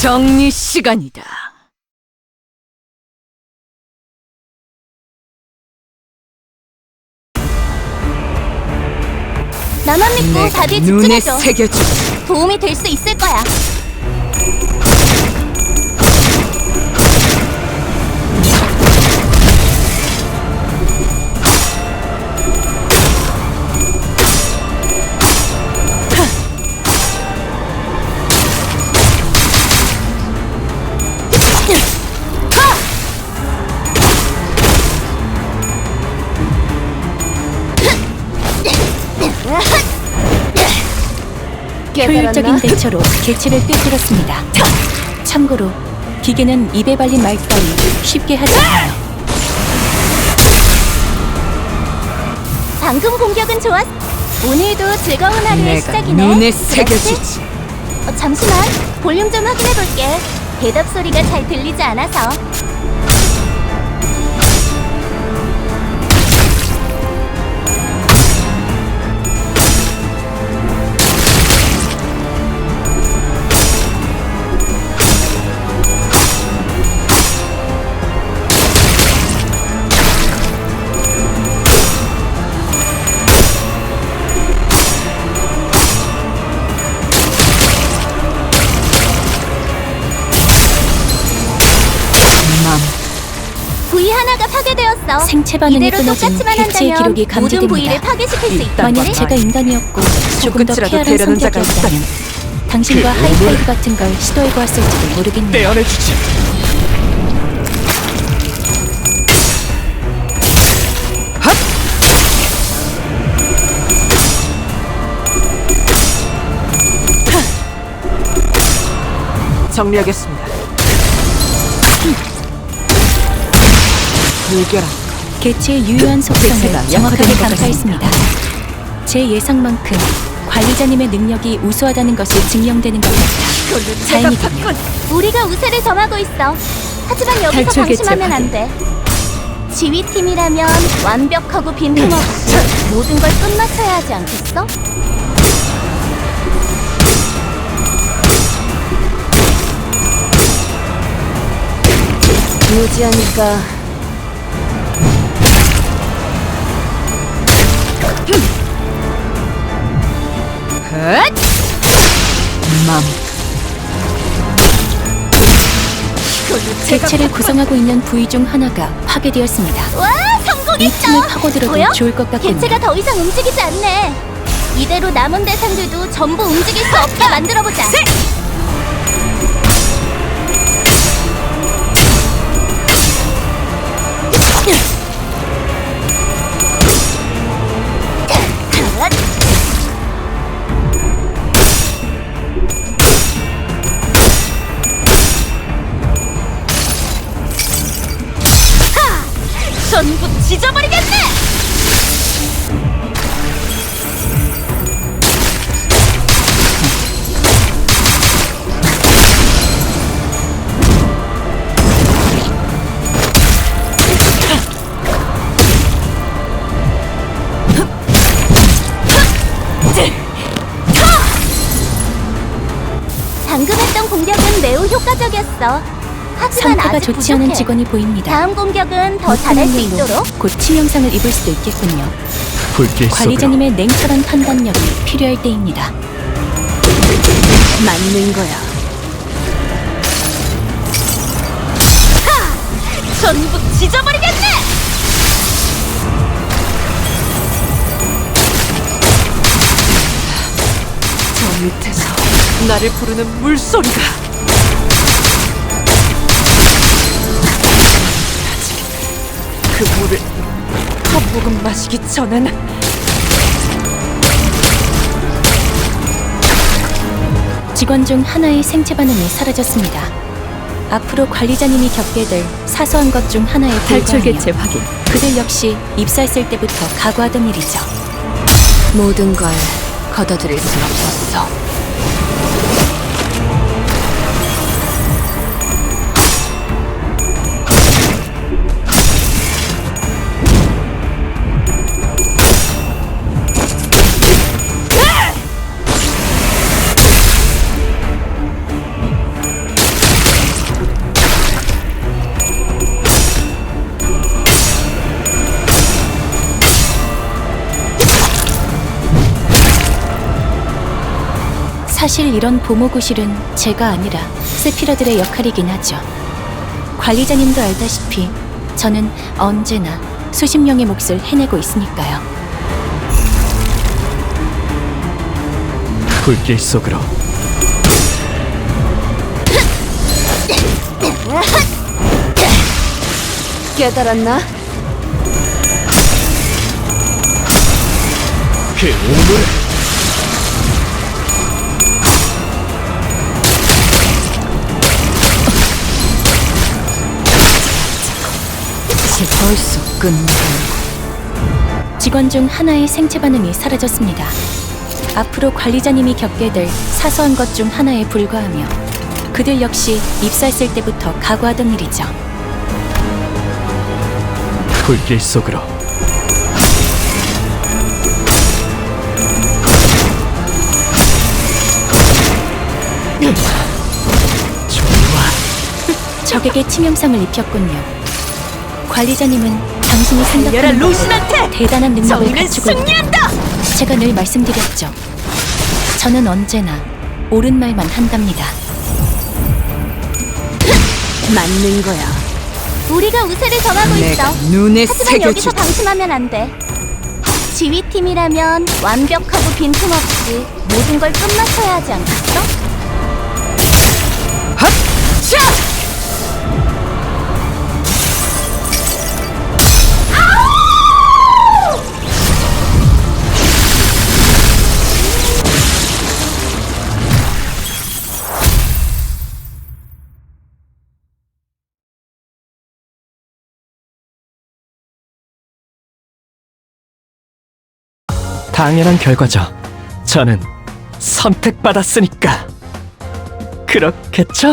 정리 시간이다. 나만 믿고 내가 다들 눈에 집중해줘. 새겨주지. 도움이 될 수 있을 거야. 효율적인 대처로 개체를 꿰뚫었습니다. 참고로 기계는 입에 발린 말 따위 쉽게 하지 않아요. 방금 공격은 좋았. 오늘도 즐거운 하루의 내가 시작이네. 눈에 그렇지? 새겨주지. 어, 잠시만 볼륨 좀 확인해 볼게. 대답 소리가 잘 들리지 않아서. 하나가 파괴되었어. 생체 반응이 이대로 끊어진 똑같이만 개체의 한다면 기록이 모든 부위를 감지됩니다. 파괴시킬 수. 만약. 제가 인간이었고 조금 더 쾌활한 자가 성격이었다면 당신과 하이파이브 같은 걸 시도해보았을지도 모르겠네요. 떼어내주지. 정리하겠습니다. 물결아, 개체의 유효한 속성을 정확하게 간파했습니다. 제 예상만큼 관리자님의 능력이 우수하다는 것이 증명되는 것 같아 다행이군요. 우리가 우세를 점하고 있어. 하지만 여기서 탈출 방심하면 안 돼. 지휘팀이라면 완벽하고 빈틈없이 모든 걸 끝마쳐야 하지 않겠어? 유지하니까 맘. 개체를 구성하고 있는 부위 중 하나가 파괴되었습니다. 와 이 성공했어! 틈을 파고들어도 보여? 좋을 것 같군요. 개체가 더 이상 움직이지 않네. 이대로 남은 대상들도 전부 움직일 수 없게 만들어보자. 매우 효과적이었어. 하지만 상태가 아직 좋지 않은 부족해. 직원이 보입니다. 다음 공격은 더 잘할 수 있도록 곧 치명상을 입을 수도 있겠군요. 불길 속으로 관리자님의 냉철한 판단력이 필요할 때입니다. 맞는 거야. 전부 지져버리겠네! 저 밑에서 나를 부르는 물소리가. 그 물을 한 모금 마시기 전에는 직원 중 하나의 생체 반응이 사라졌습니다. 앞으로 관리자님이 겪게 될 사소한 것 중 하나에 탈출 불과하며 개체 확인. 그들 역시 입사했을 때부터 각오하던 일이죠. 모든 걸 걷어들일 순 없었어. 사실 이런 보모구실은 제가 아니라 세피러들의 역할이긴 하죠. 관리자님도 알다시피 저는 언제나 수십 명의 몫을 해내고 있으니까요. 불길 속으로 깨달았나? 그 우물 벌써 끝나. 직원 중 하나의 생체 반응이 사라졌습니다. 앞으로 관리자님이 겪게 될 사소한 것 중 하나에 불과하며 그들 역시 입사했을 때부터 각오하던 일이죠. 불길 속으로 적에게 치명상을 입혔군요. 관리자님은 당신이 열한 생각하는 로신한테 대단한 능력을 정의는 갖추고 있다. 승리한다. 제가 늘 말씀드렸죠. 저는 언제나 옳은 말만 한답니다. 맞는 거야. 우리가 우세를 내가 있어. 눈에 하지만 여기서 새겨줄. 방심하면 안 돼. 지휘팀이라면 완벽하고 빈틈없이 모든 걸 끝마쳐야 하지 않겠어? 자! 당연한 결과죠 저는 선택받았으니까 그렇겠죠?